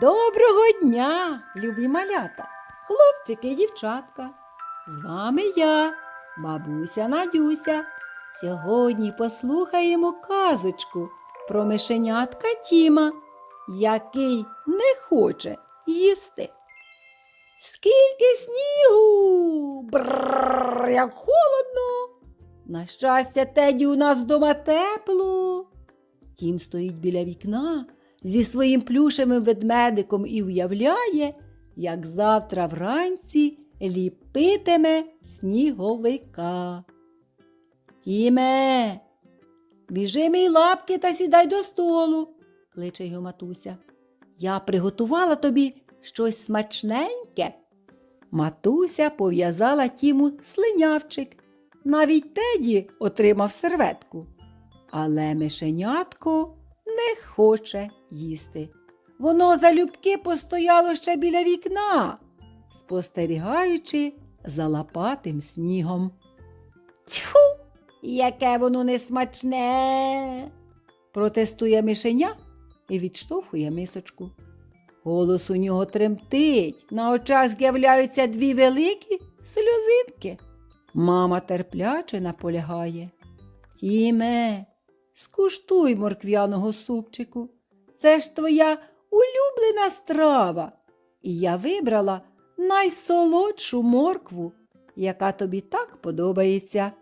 Доброго дня, любі малята, хлопчики і дівчатка. З вами я, бабуся Надюся. Сьогодні послухаємо казочку про мишенятка Тіма, який не хоче їсти. Скільки снігу! Бррр, як холодно. На щастя, Теді у нас вдома тепло. Тім стоїть біля вікна зі своїм плюшевим ведмедиком і уявляє, як завтра вранці ліпитиме сніговика. Тіме, біжи мій лапки та сідай до столу, кличе його матуся. Я приготувала тобі щось смачненьке. Матуся пов'язала Тіму слинявчик. Навіть Теді отримав серветку. Але мишенятко не хоче їсти. Воно залюбки постояло ще біля вікна, спостерігаючи за лапатим снігом. Тьху, яке воно несмачне. протестує мишеня і відштовхує мисочку. Голос у нього тремтить, на очах з'являються дві великі сльозинки. Мама терпляче наполягає. Тіме, скуштуй морквяного супчику. Це ж твоя улюблена страва. І я вибрала найсолодшу моркву, яка тобі так подобається.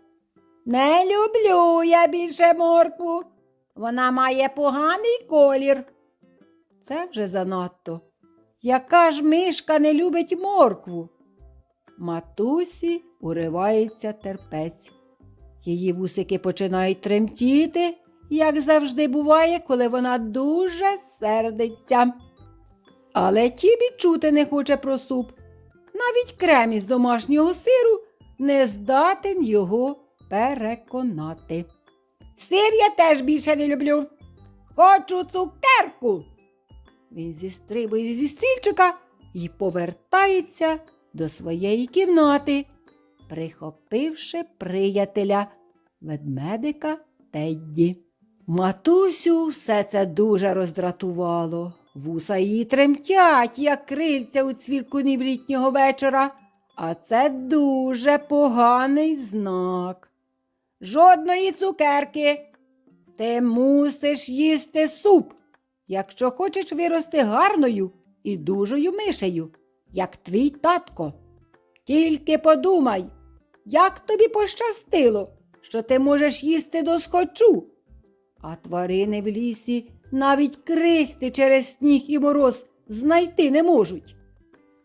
Не люблю я більше моркву. Вона має поганий колір. Це вже занадто. Яка ж мишка не любить моркву? Матусі уривається терпець. Її вусики починають тремтіти, як завжди буває, коли вона дуже сердиться. Але тібі чути не хоче про суп. Навіть крем із домашнього сиру не здатен його переконати. Сир я теж більше не люблю. Хочу цукерку. Він зістрибує зі стільчика і повертається до своєї кімнати, прихопивши приятеля ведмедика Тедді. Матусю все це дуже роздратувало. Вуса її тремтять, як крильця у цвіркунів літнього вечора, а це дуже поганий знак. Жодної цукерки. Ти мусиш їсти суп, якщо хочеш вирости гарною і дужою мишею, як твій татко. Тільки подумай, як тобі пощастило, що ти можеш їсти досхочу, а тварини в лісі навіть крихти через сніг і мороз знайти не можуть.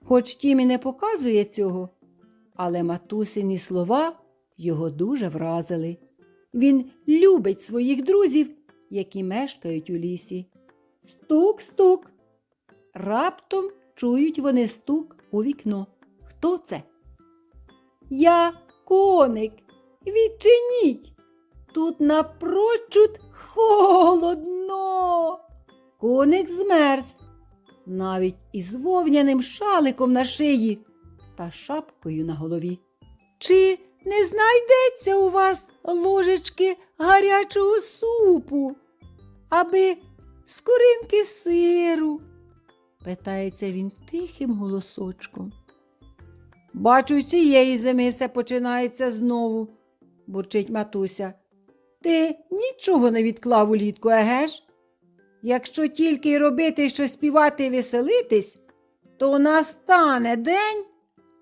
Хоч тім і не показує цього, але матусині слова його дуже вразили. Він любить своїх друзів, які мешкають у лісі. Стук-стук. Раптом чують вони стук у вікно. Хто це? Я коник. Відчиніть. Тут напрочуд холодно. Коник змерз, навіть із вовняним шаликом на шиї та шапкою на голові. Чи не знайдеться у вас ложечки гарячого супу, аби скоринки сиру? питається він тихим голосочком. Бачу, цієї зими все починається знову, бурчить матуся. Ти нічого не відклав улітку, еге ж? Якщо тільки робити, що співати і веселитись, то настане день,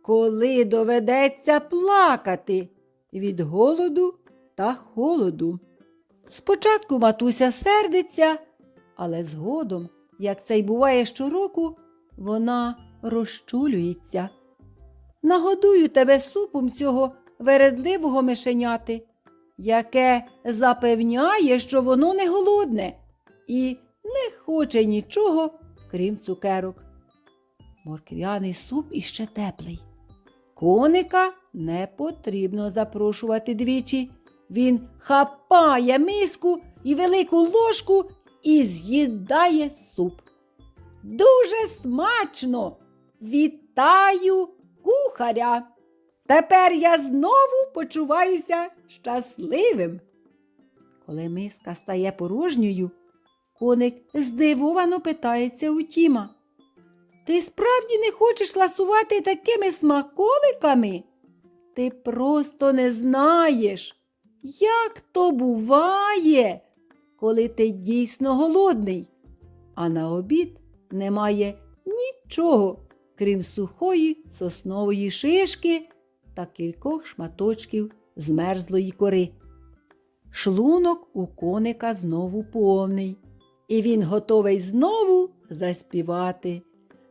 коли доведеться плакати від голоду та холоду. Спочатку матуся сердиться, але згодом, як це й буває щороку, вона розчулюється. Нагодую тебе супом цього вередливого мишеняти, яке запевняє, що воно не голодне і не хоче нічого, крім цукерок. Морквяний суп іще теплий. Коника не потрібно запрошувати двічі. Він хапає миску і велику ложку і з'їдає суп. Дуже смачно! Вітаю кухаря! Тепер я знову почуваюся щасливим. Коли миска стає порожньою, коник здивовано питається у Тіма. Ти справді не хочеш ласувати такими смаколиками? Ти просто не знаєш, як то буває, коли ти дійсно голодний, а на обід немає нічого, крім сухої соснової шишки та кількох шматочків змерзлої кори. Шлунок у коника знову повний, і він готовий знову заспівати.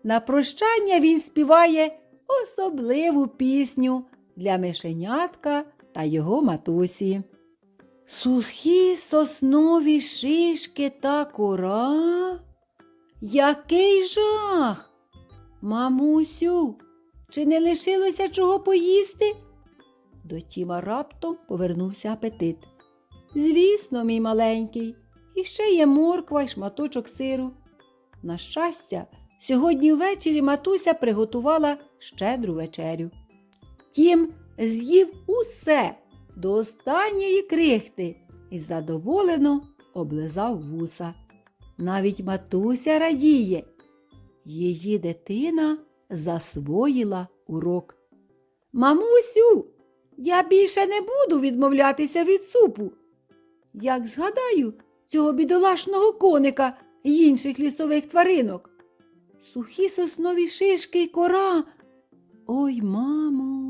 На прощання він співає особливу пісню для мишенятка та його матусі. Сухі соснові шишки та кора. Який жах! Мамусю, чи не лишилося чого поїсти? До Тіма раптом повернувся апетит. Звісно, мій маленький, і ще є морква й шматочок сиру. На щастя, сьогодні ввечері матуся приготувала щедру вечерю. Тім з'їв усе до останньої крихти і задоволено облизав вуса. Навіть матуся радіє. Її дитина засвоїла урок. Мамусю, я більше не буду відмовлятися від супу. Як згадаю цього бідолашного коника і інших лісових тваринок. Сухі соснові шишки й кора. Ой, мамо,